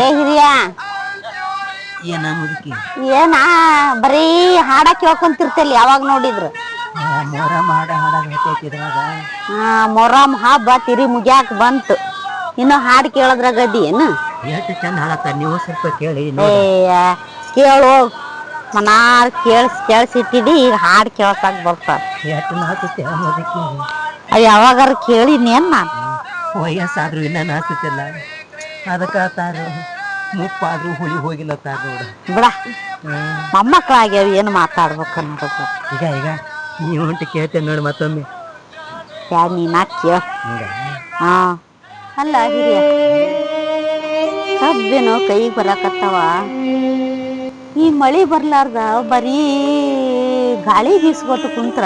ಏ ಹಿರಿಯ ಏನ ಮುದುಕಿ? ಏನ ಬರೀ ಹಾಡ ಕೇಳ್ಕೊಂತಿರ್ತಲ್ಲ ಯಾವಾಗ ನೋಡಿದ್ರು. ಮೊರಮ್ ಹಾಡಾಗೈತಿ ಇದ್ರಾಗ. ಆ ಮೊರಂ ಹಬ್ಬ ತಿರಿ ಮುಗ್ಯಾಕ ಬಂತು. ಇನ್ನು ಹಾಡು ಕೇಳದ್ರಾಗ ಗದ್ದಿ ಏನು? ಎಷ್ಟು ಚಂದ ಹಾಡತ್ತ ನೀವು ಸ್ವಲ್ಪ ಕೇಳಿ ಏಯ್ಯ ಕೇಳು. ಮನಾರ್ ಕೇಳಿಸ್ ಕೇಳ್ಸಿಟ್ಟಿಡಿ ಈಗ ಹಾಡು ಕೇಳ್ಸಾಕ್ ಬರ್ತಾವ ಎಷ್ಟು ನಾಚುತ್ತೆ ಮುದುಕಿ? ಅವ್ ಯಾವಾಗಾರ ಕೇಳಿನೇನ್ ನಾನು? ವಯಸ್ಸಾದ್ರೂ ಇನ್ನ ನಾಚುತ್ತಿಲ್ಲ ಅದಕ್ಕ ತಾರು ಮುಪ್ಪಾದ್ರೂ ಹುಳಿ ಹೋಗಿಲ್ಲ ತಾರ ನೋಡ. ಬಿಡ. ಮೊಮ್ಮಕ್ಕಳಾಗ್ಯಾವ ಏನು ಮಾತಾಡ್ಬೇಕು ಅನ್ನೋದು ಈಗ ಈಗ ನೀವು ಹೊಂಟು ಕೇಳ್ತೇನೆ ನೋಡಿ ಮತ್ತೊಮ್ಮೆ. ಯಾ ನೀನು ಕೇಳ. ಹಾ. ಅಲ್ಲ ಹಿರಿಯ. ಕಬ್ಬೇನೋ ಕೈಗೆ ಬರಾಕತ್ತಾವ. ಈ ಮಳೆ ಬರ್ಲಾರ್ದ ಬರೀ ಗಾಳಿ ಬೀಸ್ಕೊಟ್ಟು ಕುಂತ್ರ.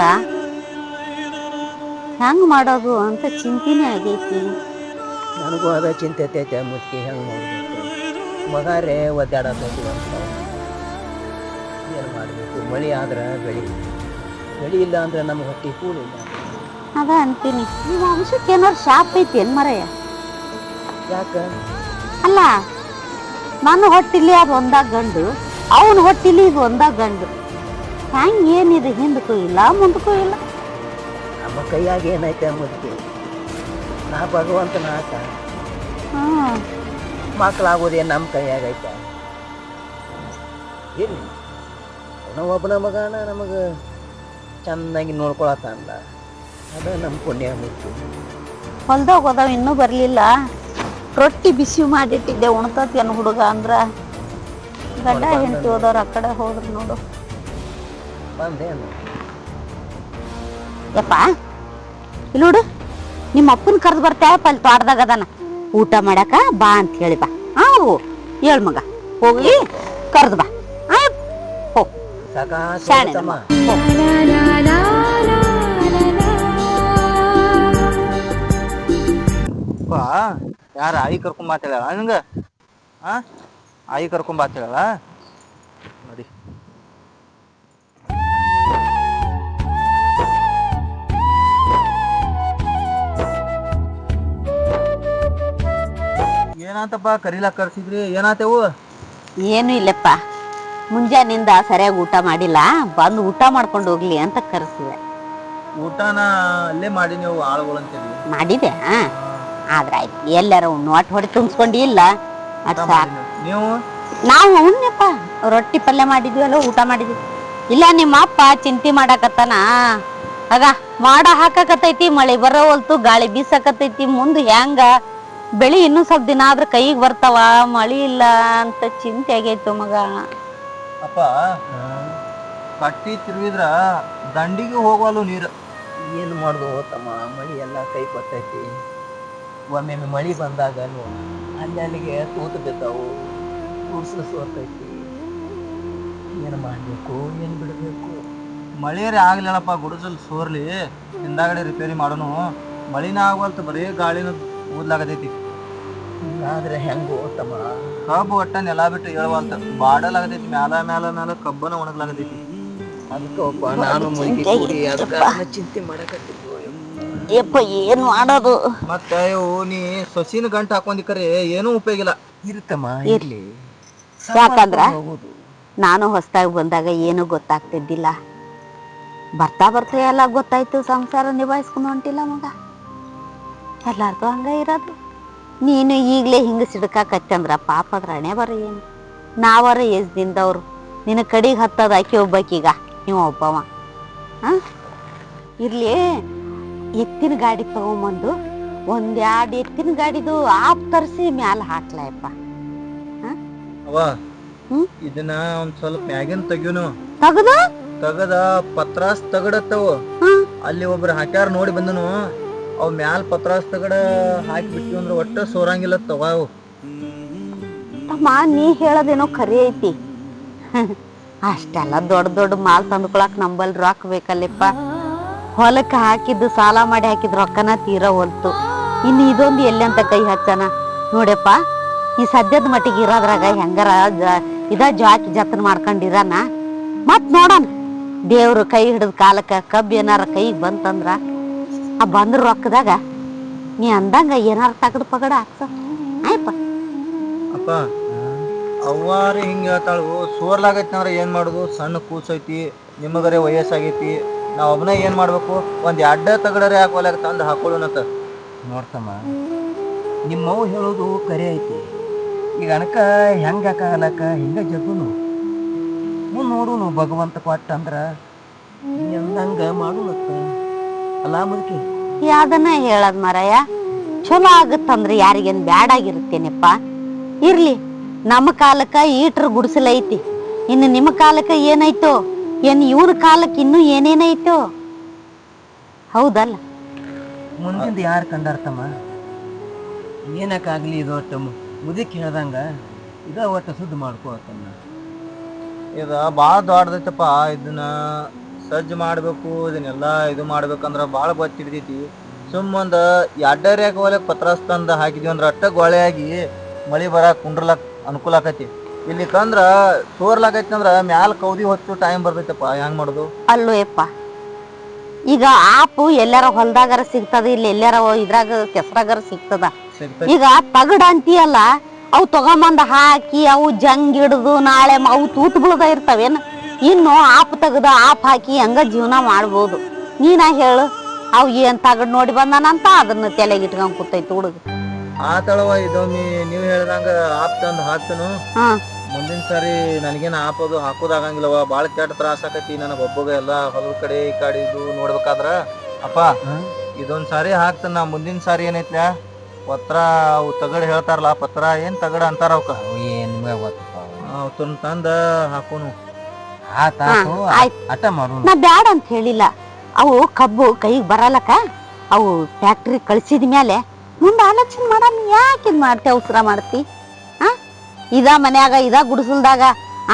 ಹೆಂಗ್ ಮಾಡೋದು ಅಂತ ಚಿಂತಿನೇ ಆಗೈತಿ. ನನಗೂ ಅದ ಚಿಂತೆ ಐತೆ ಮುಟ್ಟಿ ಹೆಂಗೆ ಮಗ ರೇ ಅಂತ. ಏನು ಮಾಡಬೇಕು? ಮಳೆ ಆದ್ರೆ ಬೆಳಿ. ಬೆಳಿ ಇಲ್ಲ ಅಂದ್ರೆ ನಮ್ಗೆ ಹೊಟ್ಟೆ ಕೂಡ ಅದ ಅಂತೀನಿ. ಈ ವಂಶಕ್ಕೆ ಏನಾದ್ರು ಶಾಪ್ ಐತಿ ಏನು ಮರಯ್ಯ ಯಾಕೆ? ಅಲ್ಲ ನನ್ನ ಹೊಟ್ಟಿಲಿ ಅದು ಒಂದಾಗ ಗಂಡು ಅವನ ಹೊಟ್ಟಿಲಿ ಇದು ಒಂದಾಗ ಗಂಡು. ಹ್ಯಾಂಗೆ ಏನಿದೆ ಹಿಂದಕ್ಕೂ ಇಲ್ಲ ಮುಂದಕ್ಕೂ ಇಲ್ಲ. ನಮ್ಮ ಕೈಯಾಗ ಏನೈತೆ ಮುದುಕಿ ನಾ ಭಗವಂತನ ಆಟ ಹ್ಮ್ ಮಕ್ಕಳಾಗೋದೇನು ನಮ್ಮ ಕೈಯಾಗೈತೆ ಇರಲಿ. ನಾವು ಒಬ್ಬನ ಮಗನ ನಮಗೆ ಚೆನ್ನಾಗಿ ನೋಡ್ಕೊಳತ್ತಂದ. ಅದು ನಮ್ಮ ಪುಣ್ಯ ಮುಚ್ಚು ಹೊಲ್ದಾಗ ಹೋದಾವ ಇನ್ನೂ ಬರಲಿಲ್ಲ. ರೊಟ್ಟಿ ಬಿಸಿ ಮಾಡಿಟ್ಟಿದ್ದೆ ಉಣ್ತತಿ ಅನ್ನೋ ಹುಡುಗ ಅಂದ್ರ. ಗಡ್ಡ ಹೆಂಡತಿ ಹೋದವ್ರು ಆ ಕಡೆ ಹೋದ್ರು ನೋಡು. ಬಂದೇನು. ಯಪ್ಪ ಇಲ್ಲಿ ನೋಡು ನಿಮ್ಮ ಅಪ್ಪನ ಕರೆದು ಬರ್ತಾವಪ್ಪ ಅಲ್ಲಿ ತೋಟದಾಗ ಅದಾನ. ಊಟ ಮಾಡಕ ಬಾ ಅಂತ ಹೇಳಿ ಬಾ. ಹಾ, ಹೇಳ ಮಗ. ಹೋಗಿ ಕರೆದು ಬಾ. ಯಾರ ಆಯಿ ಕರ್ಕೊಂಡ್ ಮಾತಾಡ ಆ ಆಯಿ ಕರ್ಕೊಂಡ್ ಮಾತಾಡಲ್ಲ ಏನಾತಪ್ಪ ಕರಿಲಾಕ್ ಕರ್ಸಿದ್ರಿ? ಏನಾತೇವು? ಏನು ಇಲ್ಲಪ್ಪ. ಮುಂಜಾನಿಂದ ಸರಿಯಾಗಿ ಊಟ ಮಾಡಿಲ್ಲ. ಬಂದು ಊಟ ಮಾಡ್ಕೊಂಡು ಹೋಗ್ಲಿ ಅಂತ ಕರೆಸಿದೆ. ಊಟನ ಅಲ್ಲೇ ಮಾಡಿ ನೀವು ಆಳುಗಳು ಅಂತೇಳಿ ಮಾಡಿದೆ ಆ ಆದ್ರೆ ಆಯ್ತು ಎಲ್ಲಾರ ಉಣ್ಣು ಅಟ್ ಹೊಡೆ ತುಂಬಿಸ್ಕೊಂಡು ಇಲ್ಲ. ಅದ್ ಸಾಕು. ನೀವು? ನಾವು? ಉಣ್ಣಪ್ಪ ರೊಟ್ಟಿ ಪಲ್ಯ ಮಾಡಿದ್ವಿ ಅಲ್ಲ ಊಟ ಮಾಡಿದ್ವಿ. ಇಲ್ಲ ನಿಮ್ಮ ಅಪ್ಪ ಚಿಂತೆ ಮಾಡಾಕತ್ತಾನ. ಆಗ ಮಾಡ ಹಾಕಾಕತ್ತೈತಿ ಮಳೆ ಬರೋವಲ್ತು ಗಾಳಿ ಬೀಸಾಕತ್ತೈತಿ ಮುಂದೆ ಹೆಂಗ? ಬೆಳಿ ಇನ್ನೂ ಸ್ವಲ್ಪ ದಿನ ಆದ್ರೆ ಕೈಗೆ ಬರ್ತಾವ, ಮಳಿ ಇಲ್ಲ ಅಂತ ಚಿಂತೆ ಆಗೈತು ಮಗ. ಅಪ್ಪ, ಕಟ್ಟಿ ತಿರುಗಿದ್ರ ದಂಡಿಗೆ ಹೋಗಲು ನೀರು. ಏನು ಮಾಡುದು ತಮ್ಮ ಮಳಿ ಎಲ್ಲ ಕೈ ಕೊಟ್ಟೈತಿ ಒಮ್ಮೊಮ್ಮೆ ಮಳಿ ಬಂದಾಗ ಅಲ್ಲಿ ಅಲ್ಲಿಗೆ ತೂತು ಬಿದ್ದಾವು ಗುಡ್ಸಲು ಸೋರ್ತೈತಿ ಏನು ಮಾಡಬೇಕು, ಏನು ಬಿಡಬೇಕು? ಮಳೆಯರೇ ಆಗ್ಲಿಲ್ಲಪ್ಪ, ಗುಡಿಸಲ್ ಸೋರ್ಲಿ, ಹಿಂದಾಗಡೆ ರಿಪೇರಿ ಮಾಡೋನು. ಮಳಿನ ಆಗುವಂತ ಬರೀ ಗಾಳಿನ ಊದ್ಲಾಗತೈತಿ ಆದ್ರೆ ಹೆಂಗೋ ತಮ್ಮ ಕಬ್ಬು ಒಟ್ಟ ನೆಲ ಬಿಟ್ಟು ಹೇಳುವಂತ ಬಾಡಲಾಗದೈತಿ ಮ್ಯಾಲ ಮ್ಯಾಲ ಮ್ಯಾಲ ಕಬ್ಬನ ಒಣಗಲಾಗದೈತಿ ಅದಕ್ಕೆ ಒಬ್ಬ ನಾನು ಮುಳುಗಿ ಕೂಡಿ ಅದಕ್ಕೆ ಚಿಂತೆ ಮಾಡಕತ್ತಿದ್ದು ಯಪ್ಪ ಏನ್ ಮಾಡೋದು? ಮತ್ತೆ ಇವು ನೀ ಸೊಸಿನ ಗಂಟು ಹಾಕೊಂಡಿ ಕರೆ ಏನೂ ಉಪಯೋಗ ಇಲ್ಲ ಇರುತ್ತಮ್ಮ ಇರ್ಲಿ. ಯಾಕಂದ್ರ ಹೋಗುದು. ನಾನು ಹೊಸದಾಗಿ ಬಂದಾಗ ಏನು ಗೊತ್ತಾಗ್ತಿದ್ದಿಲ್ಲ. ಬರ್ತಾ ಬರ್ತಾ ಎಲ್ಲ ಗೊತ್ತಾಯ್ತು ಸಂಸಾರ ನಿಭಾಯಿಸ್ಕೊಂಡು ಹೊಂಟಿಲ್ಲ ಮಗ. ಎಲ್ಲಾರ್ದು ಹಂಗ ಇರೋದು ನೀನು ಈಗಲೇ ಹಿಂಗೆ ಸಿಡ್ಕಾಕತ್ತಂದ್ರ ಪಾಪ ಅದ್ರ ಹಣೆ ಬರ ಏನು? ನಾವರ ಎಸ್ ದಿನದವ್ರು. ನಿನ್ನ ಕಡೆಗೆ ಹತ್ತದ ಆಕೆ ಒಬ್ಬಾಕೀಗ. ನೀವು ಒಬ್ಬವ. ಹಾಂ ಇರ್ಲಿ. ಎತ್ತಿನ ಗಾಡಿ ತಗೊಂಬಂದು ಒಂದೆರಡು ಎತ್ತಿನ ಗಾಡಿದು ಆಪ್ ತರಿಸಿ ಮ್ಯಾಲ ಹಾಕ್ಲಯಪ್ಪ. ಅವ? ಇದನ್ನ ಒಂದ್ ಸ್ವಲ್ಪ ಮ್ಯಾಗಿನ್ ತೆಗ್ಯುನು. ತಗದು? ತಗದ ಪತ್ರಾಸ್ ತಗಡತ್ತವು. ಅಲ್ಲಿ ಒಬ್ರು ಹಾಕ್ಯಾರ ನೋಡಿ ಬಂದನು. ಅವ್ ಮ್ಯಾಲ ಪತ್ರಾಸ್ ತಗಡ ಹಾಕಿ ಬಿಟ್ಟಿವಿ ಅಂದ್ರೆ ಒಟ್ಟ ಸೋರಂಗಿಲ್ಲ ತವ ಅವು ಅಮ್ಮ, ನೀ ಹೇಳೋದೇನೋ ಖರೆ ಐತಿ. ಅಷ್ಟೆಲ್ಲ ದೊಡ್ಡ ದೊಡ್ಡ ಮಾಲ್ ತಂದ್ಕೊಳಕ್ ನಂಬಲ್ ರೊಕ್ಕ ಬೇಕಲ್ಲಪ್ಪ ಹೊಲಕ್ಕೆ ಹಾಕಿದ್ದು, ಸಾಲ ಮಾಡಿ ಹಾಕಿದ ರೊಕ್ಕನ ತೀರ ಹೊಲ್ತು. ಇನ್ನು ಇದೊಂದು ಎಲ್ಲಿ ಅಂತ ಕೈ ಹಚ್ಚನ? ನೋಡಪ್ಪ, ಈ ಸದ್ಯದ ಮಟ್ಟಿಗೆ ಇರೋದ್ರಾಗ ಹೆಂಗಾರ ಜ- ಇದ ಜಾಕಿ ಜತನ ಮಾಡ್ಕೊಂಡಿರಾನ? ಮತ್ ನೋಡಣ. ದೇವ್ರು ಕೈ ಹಿಡಿದ ಕಾಲಕ್ಕ ಕಬ್ಬು ಏನಾರ ಕೈಗೆ ಬಂತಂದ್ರ ಆ ಬಂದ್ರ ರೊಕ್ಕದಾಗ ನೀ ಅಂದಂಗ ಏನಾರ ತಗದ ಪಗಡ ಹಾಕ್ಸ. ಆಯ್ಪ ಅಪ್ಪ, ಅವ್ವಾರಿ ಹಿಂಗೆ ಹೇಳ್ತಾಳು ಸೋರ್ಲಾಗೈತಿ ಏನು ಮಾಡೋದು? ಸಣ್ಣ ಕೂಸೈತಿ, ನಿಮಗರೆ ವಯಸ್ಸಾಗೈತಿ, ನಾವು ಒಬ್ಬನೇ ಏನು ಮಾಡ್ಬೇಕು? ಒಂದು ಅಡ್ಡ ತಗಡರೆ ಹಾಕೋಲಾಗ ತಂದು ಹಾಕೊಳ್ಳೋಣಂತ ನೋಡ್ತಮ್ಮ ನಿಮ್ಮವು ಹೇಳೋದು ಕರೆ ಐತಿ. ಈಗ ಅನಕ ಹೆಂಗ ಹಾಕಾಗಲಕ್ಕ ಹಿಂಗ ಜಗ್ಗುನು. ನೋಡು ನೋಡುನು ಭಗವಂತ ಕೊಟ್ಟ ಅಂದ್ರ ಎಂದಂಗ ಮಾಡುನತ್ತ ಅಲ್ಲ ಮುದುಕಿ. ಯಾವ್ದನ್ನ ಹೇಳದ್ ಮರಯ್ಯ ಚಲೋ ಆಗತ್ತಂದ್ರೆ ಯಾರಿಗೇನ್ ಬ್ಯಾಡಾಗಿರುತ್ತೇನಪ್ಪ? ಇರ್ಲಿ ನಮ್ಮ ಕಾಲಕ್ಕ ಈಟ್ರ ಗುಡಿಸಲೈತಿ. ಇನ್ನು ನಿಮ್ಮ ಕಾಲಕ್ಕ ಏನಾಯ್ತೋ? ಏನ್ ಇವ್ರ ಕಾಲಕ್ಕೆ ಇನ್ನೂ ಏನೇನಾಯ್ತೋ? ಹೌದಲ್ಲ? ಮುಂದಿಂದ ಯಾರು ಕಂಡಾರ್ತಮ್ಮ? ಏನಕ್ಕಾಗ್ಲಿ ಇದು ಒಟ್ಟು ಮುದುಕಿ ಹೇಳ್ದಂಗ? ಇದ ಒಟ್ಟು ಸುದ್ದಿ ಮಾಡ್ಕೋತಮ್ಮ ಇದು ಭಾಳ ದೊಡ್ಡದೈತಪ್ಪ ಇದನ್ನ ಸಜ್ಜು ಮಾಡಬೇಕು ಇದನ್ನೆಲ್ಲ ಇದು ಮಾಡ್ಬೇಕಂದ್ರ ಬಾಳ ಬತ್ತಿ ಹಿಡಿದೈತಿ ಸುಮ್ಮಂದ ಎಡ್ಡರಿ ಒಲೆ ಪತ್ರಾಸ್ ತಂದು ಹಾಕಿದ್ವಿ ಅಂದ್ರ ಅಟ್ಟ ಗೊಳೆಯಾಗಿ ಮಳಿ ಬರ ಕುಂಡ್ರಲಾಕ್ ಅನುಕೂಲ ಆಕತಿ. ಇಲ್ಲಿ ಕಂದ್ರ ಸೋರ್ಲಾಕೈತಿ ಅಂದ್ರ ಮ್ಯಾಲ ಕೌದಿ ಹೊತ್ತು ಟೈಮ್ ಬರ್ತೈತಪ್ಪ ಹೆಂಗ್ ಮಾಡೋದು? ಅಲ್ಲೋ ಯಪ್ಪ ಈಗ ಆಪು ಎಲ್ಲಾರ ಹೊಲ್ದಾಗಾರ ಸಿಗ್ತದ ಇಲ್ಲಿ ಎಲ್ಲಾರ ಇದ್ರಾಗ ಕೆಸರಾಗರ ಸಿಗ್ತದ. ಈಗ ತಗಡ ಅಂತೀಯಲ್ಲ ಅವು ತಗೊಂಬಂದ್ ಹಾಕಿ ಅವು ಜಂಗ್ ಹಿಡ್ದು ನಾಳೆ ಅವು ತೂತ್ ಬೀಳ್ದ ಇರ್ತಾವೇನ? ಇನ್ನು ಆಪ್ ತೆಗ್ದ ಆಪ್ ಹಾಕಿ ಹಂಗ ಜೀವನ ಮಾಡ್ಬೋದು. ನೀನ ಹೇಳು ಅವು ಏನ್ ತಗಡ್ ನೋಡಿ ಬಂದಾನಂತ ಅದನ್ನ ತಲೆಗೆ ಇಟ್ಕೊಂಡ್ ಕೂತೈತಿ ಹುಡುಗ. ಆತಳವ ಇದೊಮ್ಮೆ ನೀವು ಹೇಳ್ದಂಗ ಆಪ್ ತಂದು ಹಾಕ್ತನು. ಹಾ. ಮುಂದಿನ ಸಾರಿ ನನಗೇನು ಆಪದು ಹಾಕೋದಾಗಂಗಿಲ್ಲವ ಭಾಳ ಕೆಟ್ಟ ತ್ರಾಸ ಆಕತಿ ನನಗೆ ಒಬ್ಬಗ ಎಲ್ಲ ಹೊಲದ ಕಡೆ ಈ ಕಡೆ ಇದು ನೋಡ್ಬೇಕಾದ್ರ. ಅಪ್ಪ ಇದೊಂದ್ ಸಾರಿ ಹಾಕ್ತಾನ ನಾ ಮುಂದಿನ ಸಾರಿ ಏನೈತ್ಲ? ಪತ್ರ ಅವು ತಗಡ್ ಹೇಳ್ತಾರಲ್ಲ ಪತ್ರ ಏನ್ ತಗಡ ಅಂತಾರ ಅವಕ್ಕ? ಅವು ಏನ್ ನಿಮ್ಗೆ ಗೊತ್ತಪ್ಪ ಅವು. ತಂದ ಹಾಕೋನು. ಆತಾತು ಹಾ, ಆಯ್ತ್. ಅಟ ಮಾಡೋಣ ನಾ ಬ್ಯಾಡ ಅಂತ ಹೇಳಿಲ್ಲ. ಅವು ಕಬ್ಬು ಕೈಗೆ ಬರಲಕ್ಕ ಅವು ಫ್ಯಾಕ್ಟ್ರಿ ಕಳ್ಸಿದ ಮೇಲೆ ಮುಂದೆ ಆಲೋಚನೆ ಮಾಡಮ್ ಯಾಕೆ ಇದ್ ಮಾಡ್ತಿ ಅವಸರ ಮಾಡ್ತಿ? ಆ ಇದ ಮನ್ಯಾಗ ಇದ ಗುಡಿಸಲ್ದಾಗ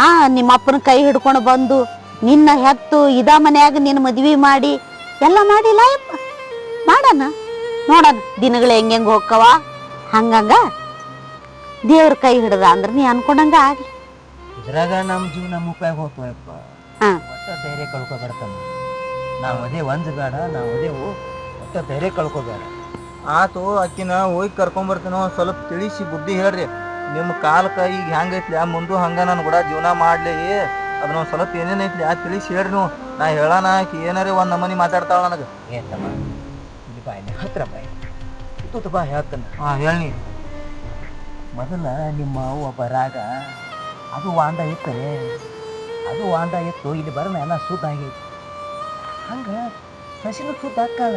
ಆ ನಿಮ್ಮ ಅಪ್ಪನ ಕೈ ಹಿಡ್ಕೊಂಡು ಬಂದು ನಿನ್ನ ಹೆತ್ತು ಇದ ಮನ್ಯಾಗ ನಿನ್ನ ಮದ್ವಿ ಮಾಡಿ ಎಲ್ಲ ಮಾಡಿಲ್ಲ ಯಪ್ಪ ಮಾಡೋಣ. ನೋಡನ್ ದಿನಗಳು ಹೆಂಗ್ ಹೋಗ್ಕವ. ಹಂಗಂಗ ದೇವ್ರ ಕೈ ಹಿಡ್ದ ಅಂದ್ರೆ ನೀ ಅನ್ಕೊಂಡಂಗ ಆಗ್ಲಿ. ಇದ್ರಾಗ ನಮ್ಮ ಜೀವನ ಮುಖ್ಯ ಹೋಗ್ತವಪ್ಪ ಹಾ. ಒಟ್ಟ ಧೈರ್ಯ ಕಳ್ಕೊಬೇಡ್ತಾನ ನಾವ್. ಅದೇ ಒಂದು ಬೇಡ ನಾವು ಅದೇವು ಒಟ್ಟ ಧೈರ್ಯ ಕಳ್ಕೊಬೇಡ. ಆತು ಅಕ್ಕಿನ ಹೋಗಿ ಕರ್ಕೊಂಬರ್ತೀನೋ ಸ್ವಲ್ಪ ತಿಳಿಸಿ ಬುದ್ಧಿ ಹೇಳ್ರಿ. ನಿಮ್ಮ ಕಾಲಕ್ಕ ಈಗ ಹೆಂಗೈತ್ಲಿ ಆ ಮುಂದು ಹಂಗ ನಾನು ಕೂಡ ಜೀವನ ಮಾಡ್ಲಿ. ಅದನ್ನ ಒಂದ್ ಸ್ವಲ್ಪ ಏನೇನೈತ್ಲಿ ಆ ತಿಳಿಸಿ ಹೇಳ್ರಿ ನೀವು. ನಾ ಹೇಳೋಣ ಆಕಿ ಏನಾರೇ ಒಂದ್ ನಮನಿ ಮಾತಾಡ್ತಾಳ ನನಗ. ಏತಮ್ಮ ಇಲ್ಲಿ ಬಾಯ್ ಹತ್ರ ಬಾಯ್. ಬಾ ಹೇಳ್ತಾನೆ. ಹಾ ಹೇಳಿ ಮೊದಲ ನಿಮ್ಮ ಒಬ್ಬ ಬರಾಗ ಅದು ವಾಂಡ ಇತ್ತೇ ಅದು ವಾಂಡ ಇತ್ತು. ಇಲ್ಲಿ ಬರೋಣ ಎಲ್ಲ ಸುದ್ದ ಆಗೈತಿ ಹಂಗ ಸಸಿನ ಸೂತ ಹಾಕಾಳ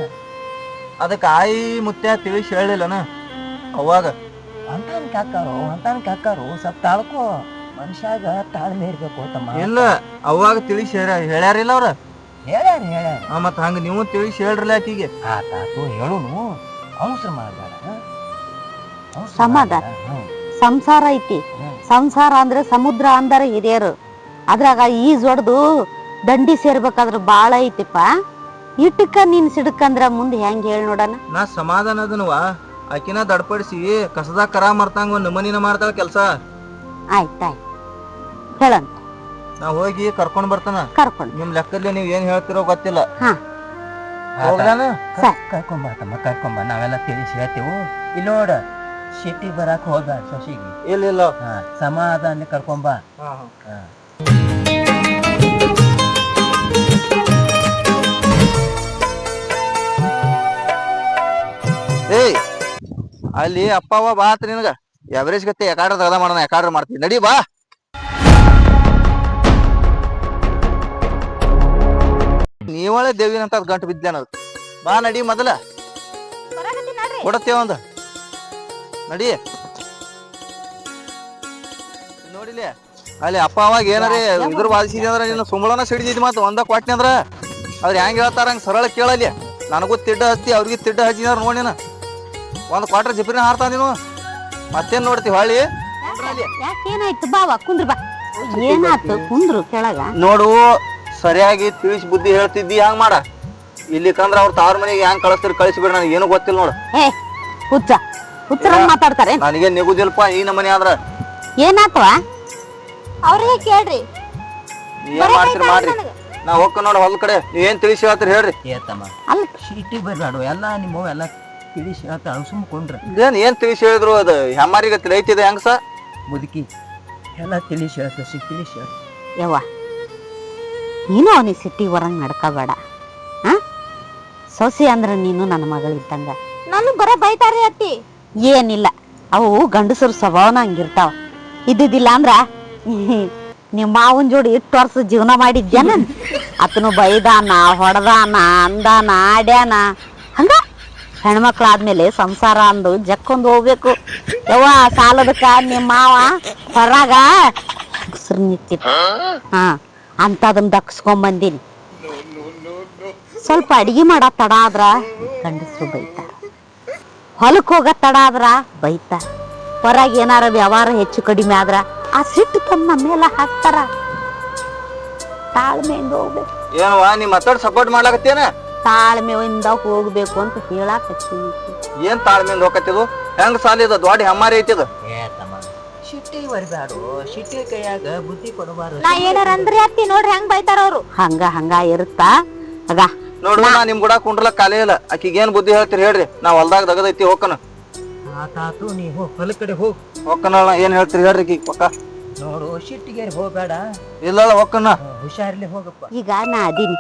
ಅದಕ್ಕೆ ಆಯಿ ಮುತ್ಯ ತಿಳಿಸಿ ಹೇಳಿಲ್ಲನ ಅವಾಗ. ಅಂತಾನಕ್ಕೆ ಹಾಕಾರೋ ಅಂತಾನಕ್ಕೆ ಹಾಕಾರೋ ಸ್ವಲ್ಪ ತಾಳ್ಕೋ. ಮನುಷ್ಯಾಗ ತಾಳ್ಮೆ ಇರ್ಬೇಕು ತಮ್ಮ ಇಲ್ಲ ಅವಾಗ ತಿಳಿಸಿ ಹೇಳ್ಯಾರ ಹೇಳ್ಯಾರಿಲ್ಲ ಅವ್ರ? ಹೇಳ್ಯಾರ ಹೇಳ್ಯಾರ. ಮತ್ತೆ ಹಂಗೆ ನೀವು ತಿಳಿಸಿ ಹೇಳ್ರಲ್ಲ ಆಕಿಗೆ. ಆತಾತು ಹೇಳುನು ಅವಸರ ಮಾಡಬೇಡ. ಸಮಾಧಾನ. ಸಂಸಾರ ಐತಿ. ಸಂಸಾರ ಅಂದ್ರೆ ಸಮುದ್ರ ಅಂದರೆ ಹಿರಿಯರು. ಅದ್ರಾಗ ಈಜ್ ಹೊಡೆದು ದಂಡಿ ಸೇರ್ಬೇಕಾದ್ರೆ ಬಾಳ ಐತಿಪ್ಪ. ಇಟ್ಟಕ್ಕ ನೀನ್ ಸಿಡಕಂದ್ರ ಮುಂದೆ ಹೆಂಗ್ ಹೇಳಿ ನೋಡಣ? ನಾ ಸಮಾಧಾನ ಅದನವ ಆಕಿನ ದಡ್ಪಡಿಸಿ ಕಸದಾಗ ಕರ ಮರ್ತಂಗ ಒಂದ್ ನಮನಿನ ಮಾಡ್ತಾಳ ಕೆಲ್ಸ. ಆಯ್ತಾಯ್ತು ಹೇಳಂತ ನಾ ಹೋಗಿ ಕರ್ಕೊಂಡ್ ಬರ್ತಾನ. ಕರ್ಕೊಂಡು ನಿಮ್ ಲೆಕ್ಕದಲ್ಲಿ ನೀವ್ ಏನ್ ಹೇಳ್ತಿರೋ ಗೊತ್ತಿಲ್ಲ. ಹಾ. ಹೋಗ್ಲಾನ ಕರ್ಕೊಂಡ್ ಕರ್ಕೊಂಬ ತಮ್ಮ ಕರ್ಕೊಂಬ ನಾವೆಲ್ಲ ತಿಳಿಸಿ ಹೇಳ್ತೇವು. ಇಲ್ಲಿ ನೋಡ. ಸಿಟಿ ಬರಕ್ ಹೋದ ಶಶಿಗೆ. ಇಲ್ಲ ಇಲ್ಲ ಹಾ ಸಮಾಧಾನ ಕರ್ಕೊಂಬ ಹಾ, ಹಾ. ಹಾ. ಏಯ್ ಅಲ್ಲಿ ಅಪ್ಪ ಅವ್ವ ಬಾ ನಿನಗ. ಎವರೇಜ್ ಗತ್ತೆ ಯಾಕಾಡ್ರ ತಗದ ಮಾಡೋಣ ಯಾಕಾಡ್ರ ಮಾಡ್ತೀನಿ. ನಡಿ ಬಾ. ನೀವಳೆ ದೇವಿನಂತ ಗಂಟು ಬಿದ್ದೆ ಅನ್ನೋದು. ಬಾ ನಡಿ ಮೊದಲ. ಕೊಡತ್ತೇವ ಒಂದ? ನಡಿ. ನೋಡಿಲಿ ಅಲ್ಲಿ ಅಪ್ಪ ಅವಾಗ ಏನಾರೇ ಇದ್ರ ಬಾಧಿಸಿದ್ವಿ ಅಂದ್ರೆ ನಿನ್ನ ಸುಂಬಳನ ಸಿಡಿದಿದ್ ಮತ್ತೆ ಒಂದ ಕೊಟ್ನಿ ಅಂದ್ರ? ಅವ್ರ ಹೆಂಗ್ ಹೇಳ್ತಾರ ಹಂಗ ಸರಳ ಕೇಳಲಿ ನನಗೂ ತಿಡ್ಡ ಹಚ್ಚಿ ಅವ್ರಿಗೆ ತಿಡ್ಡ ಹಚ್ಚಿದಾರ ನೋಡಿ ನೀನು. ಒಂದ್ ಕ್ವಾಟ್ರ್ ಜಿಪ್ರಿನ ಹಾರ್ತಾ ನೀನು. ಮತ್ತೇನ್ ನೋಡ್ತಿ ಹೊಳ್ಳಿ? ಯಾಕೇನಾಯ್ತು? ಬಾವ ಕುಂದ್ರ ಬಾ. ಏನಾಯ್ತು? ಕುಂದ್ರು ಕೆಳಗ. ನೋಡು ಸರಿಯಾಗಿ ತಿಳಿಸಿ ಬುದ್ಧಿ ಹೇಳ್ತಿದ್ದಿ ಹಂಗ ಮಾಡ. ಇಲ್ಲಿ ಕಂದ್ರ ಅವ್ರ ತಾವ್ರ ಮನೆಗೆ ಹೆಂಗ್ ಕಳಿಸ್ತೀರಿ ಕಳಿಸಿಬಿಡ ನನಗೆ ಏನು ಗೊತ್ತಿಲ್ಲ ನೋಡು. ಏ ಹುಚ್ಚ. ಹುಚ್ಚರಂಗ್ ಮಾತಾಡ್ತಾರೆ. ನನಗೆ ನಿಗುದಿಲ್ಪ ಈ ನಮನೆ ಆದ್ರ. ಏನಾತವ ಅವ್ರಿಗೆ ಕೇಳ್ರಿ. ಏನ್ ಮಾಡ್ತೀರಿ ಮಾಡ್ರಿ. ನಾ ಹೋಗ್ಕ ನೋಡ ಹೊಲ ಕಡೆ. ಏನ್ ತಿಳಿಸಿ ಹೇಳ್ತೀರಿ ಹೇಳ್ರಿ. ಏತಮ್ಮ ಅಲ್ಲ. ಸಿಟಿ ಬರ್ಲಾಡು ಎಲ್ಲ ನಿಮ್ಮ ಎಲ್ಲ ತಿಳಿಸಿ ಹೇಳ್ತಾಳ ಸುಮ್ಕೊಂಡ್ರ ಏನ್ ಏನ್ ತಿಳಿಸಿ ಹೇಳಿದ್ರು ಅದು ಹೆಮ್ಮಾರಿಗೆ ಹೆಂಗ ಸರ್ ಮುದುಕಿ ಎಲ್ಲ ತಿಳಿಸಿ ಹೇಳ್ ಸಿ ತಿಳಿಸಿ. ಯವ್ವ ನೀನು ಅವನಿಗೆ ಸಿಟ್ಟಿಗೆ ಬರಂಗೆ ನಡ್ಕೋಬೇಡ. ಆ? ಸೊಸೆ ಅಂದ್ರೆ ನೀನು ನನ್ನ ಮಗಳಿದ್ದಂಗ. ನಾನು ಬರ ಬೈತಾರೆ ಅತ್ತಿ. ಏನಿಲ್ಲ. ಅವು ಗಂಡಸರು ಸ್ವಭಾವನ ಹಂಗಿರ್ತಾವ. ಇದ್ದಿದ್ದಿಲ್ಲ ಅಂದ್ರ ನಿಮ್ಮ ಮಾವನ್ ಜೋಡಿ ಇಟ್ಟು ವರ್ಷ ಜೀವನ ಮಾಡಿದ್ಯಾನ ಆತನು ಬೈದಾನ, ಹೊಡೆದಾನ, ಅಂದಾನ, ಆಡ್ಯಾನ. ಹಂಗ? ಹೆಣ್ಮಕ್ಳಾದ್ಮೇಲೆ ಸಂಸಾರ ಅಂದು ಜಕ್ಕೊಂದು ಹೋಗ್ಬೇಕು. ಯವ್ವ, ಸಾಲದಕ್ಕ ನಿಮ್ಮ ಮಾವ ಹೊರಗ ನಿಂತಿತ್ತು ಹಾ ಅಂತದನ್ನ ದಕ್ಸ್ಕೊಂಡ್ ಬಂದೀನಿ ಸ್ವಲ್ಪ ಅಡಿಗೆ ಮಾಡ ತಡ ಆದ್ರ ಗಂಡಸರು ಬೈತಾರ. ಹೊಲಕ್ ಹೋಗ ತಡ ಆದ್ರ ಬೈತ. ಹೊರಗೆ ಏನಾರ ವ್ಯವಹಾರ ಹೆಚ್ಚು ಕಡಿಮೆ ಆದ್ರ ಆ ಸಿಟ್ಟು ತಮ್ಮ ಮೇಲ ಹಾಕ್ತಾರ. ತಾಳ್ಮೆಯಿಂದ ಹೋಗ್ಬೇಕು. ಏನವ್ವ ನೀ ಮತ್ತೊಡ್ ಸಪೋರ್ಟ್ ಮಾಡ್ಲಾಕತ್ತೇನ ತಾಳ್ಮೆಯಿಂದ ಹೋಗ್ಬೇಕು ಅಂತ ಹೇಳಾಕತ್ತೀನಿ. ಏನ್ ತಾಳ್ಮೆಯಿಂದ ಹೋಗತ್ತಿದು ಹೆಂಗ್ ಸಾಲಿದ ದೊಡ್ಡ ಹೆಮ್ಮಾರಿ ಐತಿದ ತಮ್ಮ ಶಿಟ್ಟಿ ಶಿಟ್ಟಿ ಕೈಯಾಗ ಬುದ್ಧಿ ಕೊಡಬಾರ್ದು. ನಾ ಏನಾರ ಅಂದ್ರೆ ಅತ್ತಿ ನೋಡ್ರಿ ಹೆಂಗ್ ಬೈತಾರ ಅವ್ರು. ಹಂಗ ಹಂಗ ಇರುತ್ತಾ? ಆಗ ನೋಡು ನಾ ನಿಮ್ ಗುಡ ಕುಂಡ್ರಲಕ್ ಕಾಲೇ ಇಲ್ಲ. ಆಕಿಗೆ ಏನ್ ಬುದ್ಧಿ ಹೇಳ್ತೀರಿ ಹೇಳ್ರಿ. ನಾ ಹೊಲ್ದಾಗ ದಗದೈತಿ ಹೋಗ್ಕನ ಆತಾತು ನೀ ಹೋಗ್ ಹೊಲ ಕಡೆ ಹೋಗ್ ಏನ್ ಹೇಳ್ತೀರಿ ಹೇಳ್ರಿ ಈಗ ಪಕ್ಕ. ನೋಡು ಶಿಟ್ಟಿಗೆ ಹೋಗ್ಬೇಡ. ಇಲ್ಲ ಹೋಗ್ಕನ ಹುಷಾರಿಲಿ ಹೋಗಪ್ಪ. ಈಗ ನಾ ಅದೀನಿ.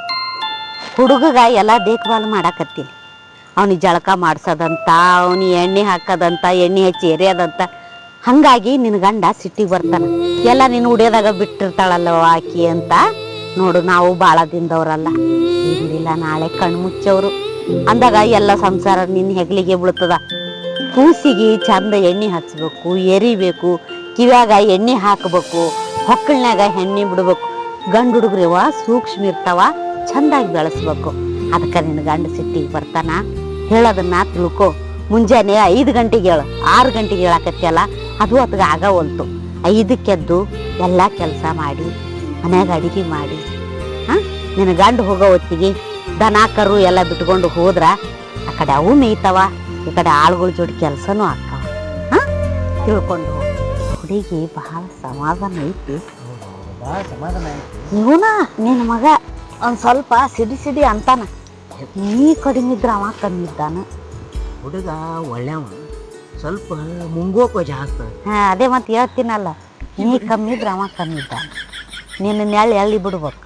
ಹುಡುಗಗ ಎಲ್ಲ ದೇಖಭಾಲ್ ಮಾಡಾಕತ್ತೀನಿ. ಅವನಿಗೆ ಜಳಕ ಮಾಡ್ಸೋದಂತ ಅವನಿಗೆ ಎಣ್ಣೆ ಹಾಕೋದಂತ ಎಣ್ಣೆ ಹಚ್ಚಿ ಎರೆಯೋದಂತ. ಹಂಗಾಗಿ ನಿನ್ನ ಗಂಡ ಸಿಟ್ಟಿಗೆ ಬರ್ತಾನ. ಎಲ್ಲ ನೀನು ಉಡಿಯೋದಾಗ ಬಿಟ್ಟಿರ್ತಾಳಲ್ಲ ಆಕಿ ಅಂತ. ನೋಡು ನಾವು ಭಾಳ ದಿನದವ್ರಲ್ಲ. ಇಂದಿಲ್ಲ ನಾಳೆ ಕಣ್ಣು ಮುಚ್ಚವ್ರು ಅಂದಾಗ ಎಲ್ಲ ಸಂಸಾರ ನಿನ್ನ ಹೆಗ್ಲಿಗೆ ಬೀಳ್ತದ. ಕೂಸಿಗೆ ಚಂದ ಎಣ್ಣೆ ಹಚ್ಬೇಕು, ಎರಿಬೇಕು, ಕಿವ್ಯಾಗ ಎಣ್ಣೆ ಹಾಕಬೇಕು, ಹೊಕ್ಕಳ್ನ್ಯಾಗ ಎಣ್ಣೆ ಬಿಡ್ಬೇಕು. ಗಂಡು ಹುಡುಗ್ರಿವ ಸೂಕ್ಷ್ಮ ಇರ್ತಾವ, ಚಂದಾಗಿ ಬೆಳೆಸ್ಬೇಕು. ಅದಕ್ಕೆ ನಿನ್ನ ಗಂಡ ಸಿಟ್ಟಿಗೆ ಬರ್ತಾನ. ಹೇಳೋದನ್ನ ತಿಳ್ಕೊ. ಮುಂಜಾನೆ ಐದು ಗಂಟೆಗೆ ಹೇಳು. ಆರು ಗಂಟೆಗೆ ಹೇಳಕತ್ತಿಯಲ್ಲ, ಅದು ಅದ್ಗ ಆಗ ಹೊಲ್ತು. ಐದಕ್ಕೆದ್ದು ಎಲ್ಲ ಕೆಲಸ ಮಾಡಿ, ಮನ್ಯಾಗ ಅಡಿಗೆ ಮಾಡಿ. ನಿನ್ನ ಗಂಡು ಹೋಗೋ ಹೊತ್ತಿಗೆ ದನ ಕರು ಎಲ್ಲ ಬಿಟ್ಕೊಂಡು ಹೋದ್ರ ಆ ಕಡೆ ಅವು ಮೇಯ್ತವ ಈ ಕಡೆ ಆಳುಗಳ ಜೋಡಿ ಕೆಲಸನೂ ಆಗ್ತಾವ. ಹಾಂ? ತಿಳ್ಕೊಂಡು ಹುಡುಗಿ ಬಹಳ ಸಮಾಧಾನ ಐತಿ. ಇವನ ನಿನ್ನ ಮಗ ಒಂದು ಸ್ವಲ್ಪ ಸಿಡಿ ಸಿಡಿ ಅಂತಾನ. ನೀ ಕಡಿಮೆ ಇದ್ರ ಅವ ಕಮ್ಮಿ ಇದ್ದಾನ. ಹುಡುಗ ಒಳ್ಳೆವ ಸ್ವಲ್ಪ ಮುಂಗೋಕೋ ಜಾಸ್ತಿ ಹಾಂ ಅದೇ ಮತ್ತೆ ಹೇಳ್ತೀನಲ್ಲ. ನೀ ಕಮ್ಮಿ ಇದ್ರ ಅವ ಕಮ್ಮಿ ಇದ್ದಾನ. ನಿನ್ನ ನೆಳ್ಳಿ ಎಳ್ಳಿ ಬಿಡ್ಬೇಕು.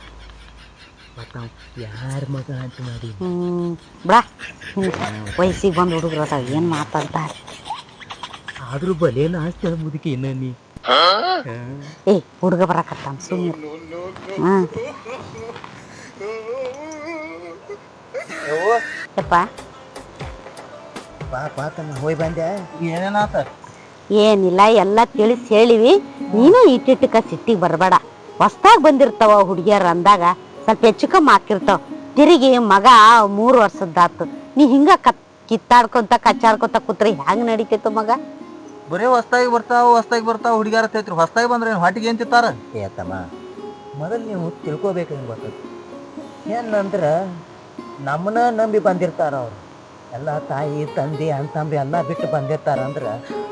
ಮತ್ತ ಯಾರ ಮಗ ಅಂತ ಮಾಡಿ ಬಿಡ. ವಯಸ್ಸಿಗೆ ಬಂದು ಹುಡುಗರು ಅದಾವ. ಏನು ಮಾತಾಡ್ತಾರೆ ಆದ್ರೂ ಬಲೇನ ಆಸ್ತಿ ಮುದುಕಿ ಇನ್ನ ನೀ. ಏ ಹುಡುಗ ಬರಕತ್ತಾನ. ಸುಮ್ಮನೆ ಹಾಂ. ಯಪ್ಪ. ಬಾ ಬಾ ತಮ್ಮ ಹೋಯ್ ಬಂದೆ. ಏನೇನಾತ? ಏನಿಲ್ಲ ಎಲ್ಲ ತಿಳಿಸಿ ಹೇಳಿವಿ. ನೀನು ಇಟ್ಟಿಟ್ಟಕ ಸಿಟ್ಟಿಗೆ ಬರಬೇಡ. ಹೊಸ್ದಾಗಿ ಬಂದಿರ್ತಾವ ಹುಡುಗಿಯರು ಅಂದಾಗ. ಸ್ವಲ್ಪ ಹೆಚ್ಚು ಕಮ್ಮಿ ಹಾಕಿರ್ತಾವ. ತಿರುಗಿ ಮಗ ಮೂರು ವರ್ಷದ್ದಾತು. ನೀ ಹಿಂಗ ಕತ್ ಕಿತ್ತಾಡ್ಕೊಂತ ಕಚ್ಚಾಡ್ಕೊಂತ ಕೂತ್ರಿ ಹೆಂಗ್ ನಡೀತೈತು ಮಗ? ಬರೇ ಹೊಸ್ತಾಗಿ ಬರ್ತಾವ ಹೊಸ್ತಾಗಿ ಬರ್ತಾವ ಹುಡುಗಿಯರ ತೈತ್ರಿ ಹೊಸ್ತಾಗಿ ಬಂದ್ರೆ ಹೊಟ್ಟಿಗೆ ಏನ್ ತಿಂತಾರ? ಏತಮ್ಮ ತಮ್ಮ ಮೊದಲು ನೀವು ತಿಳ್ಕೊಬೇಕು ನಿಮ್ಗೆ ಗೊತ್ತೈತಿ ಏನಂದ್ರ ನಮ್ಮನ್ನ ನಂಬಿ ಬಂದಿರ್ತಾರ ಅವ್ರು. ಎಲ್ಲ ತಾಯಿ ತಂದೆ ಅಂತಂಬಿ ಎಲ್ಲ ಬಿಟ್ಟು ಬಂದಿರ್ತಾರ ಅಂದ್ರ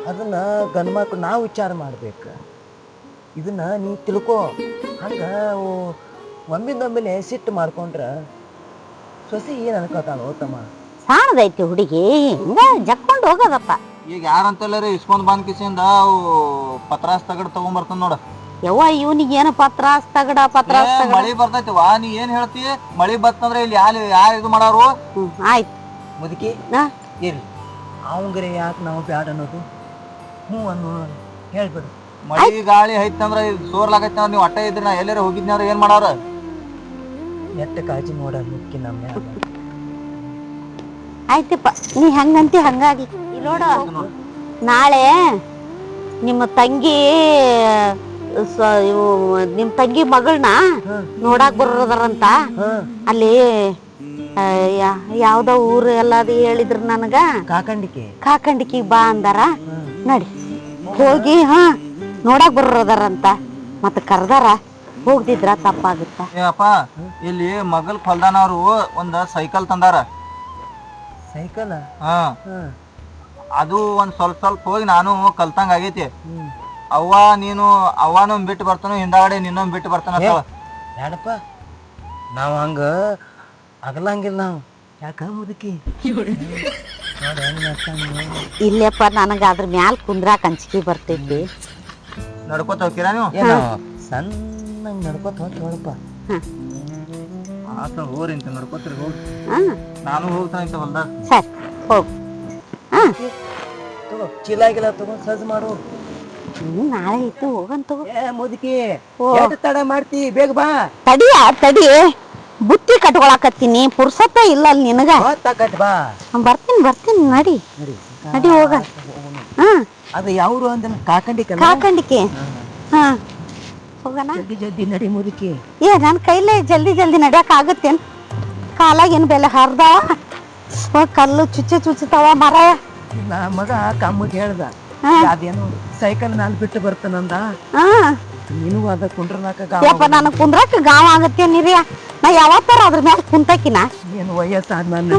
ಅದನ್ನ ಗಂಡ್ಮಕ್ಳು ನಾವು ವಿಚಾರ ಮಾಡ್ಬೇಕು. ಇದನ್ನ ನೀ ತಿಳ್ಕೊ. ಹಂಗ ಓ- ಒಮ್ಮಿಂದೊಮ್ಮೆಲೆ ಸಿಟ್ಟು ಮಾಡ್ಕೊಂಡ್ರ ಸೊಸಿ ಏನು ಅನ್ಕೋತಾಳ ತಮ್ಮ? ಸಾಣದೈತಿ ಹುಡುಗಿ ಹಿಂಗ ಜಕ್ಕೊಂಡು ಹೋಗೋದಪ್ಪ. ಈಗ ಯಾರಂತೆಲ್ಲರಿ ಇಸ್ಕೊಂಡ್ ಬಂದ್ ಕಿಸಿಂದ ಅವು ಪತ್ರಾಸ್ ತಗಡ್ ತಗೊಂಡ್ಬರ್ತಾನ ನೋಡ. ಯವ್ವ ಇವನಿಗೆ ಏನು ಪತ್ರಾಸ್ ತಗಡ ಪತ್ರ ಏ, ಮಳಿ ಬರ್ತೈತಿ ವಾ ನೀ ಏನ್ ಹೇಳ್ತಿ? ಮಳಿ ಬತ್ತಂದ್ರ ಇಲ್ಲಿ ಯಾರು ಯಾರು ಇದು ಮಾಡಾರು? ಹ್ಮ್ ಆಯ್ತು. ಮುದುಕಿ ನಾ? ಇರ್ಲಿ. ಅವಂಗ್ರೆ ಯಾಕೆ ನಾವು ಬ್ಯಾಡ ಅನ್ನೋದು? ಹ್ಞೂ ಅನ್ನು ಹೇಳ್ಬಿಡು. ಮಳಿ ಗಾಳಿ ಐತಂದ್ರ ಸೋರ್ಲಾಗೈತಿ ನೀವು ಅಟ್ಟ ಇದ್ರ ನಾ ಎಲ್ಲಾರ ಹೋಗಿದ್ನಂದ್ರ ಏನ್ ಮಾಡಾರ? ಕಾಳಜಿ ನೋಡ ಮುಕ್ಕಿ ನಮ್ಮ. ಆಯ್ತಪ್ಪ ನೀ ಹಂಗಂತಿ ಹಂಗಾಗಿ. ನೋಡ ನಾಳೆ ನಿಮ್ಮ ತಂಗಿ ಸ- ಇವು ನಿಮ್ಮ ತಂಗಿ ಮಗಳನ್ನ ನೋಡಕ್ಕೆ ನೋಡಾಕ್ ಬರೋದಾರಂತ. ಅಲ್ಲಿ ಆ, ಯಾ- ಯಾವ್ದೋ ಊರು ಎಲ್ಲದು ಹೇಳಿದ್ರು ನನಗ. ಕಾಕಂಡಿಕೆ. ಕಾಕಂಡಿಕಿ ಬಾ ಅಂದಾರ. ನಡಿ. ಹೋಗಿ ಹಾ ನೋಡಾಕ್ ಬರೋದಾರಂತ. ಮತ್ತ ಕರ್ದಾರ. ಹೋಗ್ದಿದ್ರ ತಪ್ಪಾಗುತ್ತ? ಏ ಅಪ್ಪ ಇಲ್ಲಿ ಮಗಲ್ ಹೊಲ್ದಾನವ್ರು ಒಂದ ಸೈಕಲ್ ತಂದಾರ. ಸೈಕಲ್ ಹಾ. ಅದು ಒಂದ್ ಸ್ವಲ್ಪ ಸ್ವಲ್ಪ ಹೋಗಿ ನಾನು ಕಲ್ತಂಗ ಆಗೈತಿ. ಅವ್ವ ನೀನು ಅವ್ವನು ಬಿಟ್ಟು ಬರ್ತಾನು ಹಿಂದಾಗಡೆ ನಿನ್ನೊಂದ್ ಬಿಟ್ಟು ಬರ್ತಾನ ಅಂತಾಳ. ಬೇಡಪ್ಪ ನಾವು ಹಂಗ ಅಗಲಂಗಿಲ್ಲ ನಾವು. ಯಾಕ ಮುದುಕಿ? ನೋಡಿ ಹೆಂಗ್ ನಡ್ತಾನ ನೋಡಿ. ಇಲ್ಲಪ್ಪ ನನಗ ಅದ್ರ ಮ್ಯಾಲ ಕುಂದ್ರಾಕ ಅಂಜಿಕೆ ಬರ್ತೈತಿ ನಡ್ಕೋತ ಹೋಗ್ತೀರಾ ನೀವು? ಏನೋ ಸಣ್ಣಂಗ್ ನಡ್ಕೊತ ಹೋಗಿ ಹೇಳಪ್ಪ ಆತ ಹೋರಿ ಅಂತ ನಡ್ಕೋತೀರಿ ಹೋಗಿ. ನಾನು ಹೋಗ್ತಾ ಇಂತ ಹೊಲ್ದಾಗ. ಸರಿ ಹೋಗು. ಹಾ. ತಗೋ ಚೀಲಾಗಿಲ್ಲ ತಗೊಂಡ್ ಸಜ್ಜ ಮಾಡು. ಇನ್ನು ನಾಳೆ ಇತ್ತು ಹೋಗಂತ ಏ ಮುದುಕಿ. ಎಷ್ಟ್ ತಡ ಮಾಡ್ತಿ ಬೇಗ ಬಾ. ತಡಿಯ ತಡಿ. ಬುತ್ತಿ ಕಟ್ಕೊಳಕತ್ತೀನಿ ಪುರ್ಸತ್ತ ಇಲ್ಲ ಅಲ್ಲಿ ನಿನಗ. ಬಾ. ಬರ್ತೀನಿ ಬರ್ತೀನಿ ನಡಿ. ನಡಿ. ನಡಿ ಹೋಗ. ಹಾ. ಅದು ಯಾವ್ರು ಅಂದ್ರೆ ಕಾಕಂಡಿ ಕಲ್ಲ ಕಾಕಂಡಿಕೆ. ಹಾ. ಹೋಗೋಣ? ಜಲ್ದಿ ಜಲ್ದಿ ನಡಿ ಮುದುಕಿ. ಏ ನನ್ನ ಕೈಲೇ ಜಲ್ದಿ ಜಲ್ದಿ ನಡ್ಯಕ್ ಆಗತ್ತೇನ್ ಕಾಲಾಗ ಏನು ಬೆಲೆ ಹರ್ದಾವ? ಕಲ್ಲು ಚುಚ್ಚೆ ಚುಚ್ಚುತ್ತಾವ ಮರ. ನಾ ಮಗ ಕಮ್ಮಗೆ ಹೇಳ್ದ. ಹಾ. ಅದೇನೋ ಸೈಕಲ್ ನಾನು ಬಿಟ್ಟು ಬರ್ತಾನಂದ. ಹಾ. ನೀನು ಅದ ಕುಂಡ್ರನಾಕ ಯಪ್ಪ ನನಗೆ ಕುಂದ್ರಕ್ ಗಾವ ಆಗತ್ತೆ ನೀರಿ ನಾ ಯಾವತ್ತಾರ ಅದ್ರ ಮ್ಯಾಲ ಕುಂತಕಿನ? ಏನು ವಯಸ್ಸಾದ್ಮೇಲೆ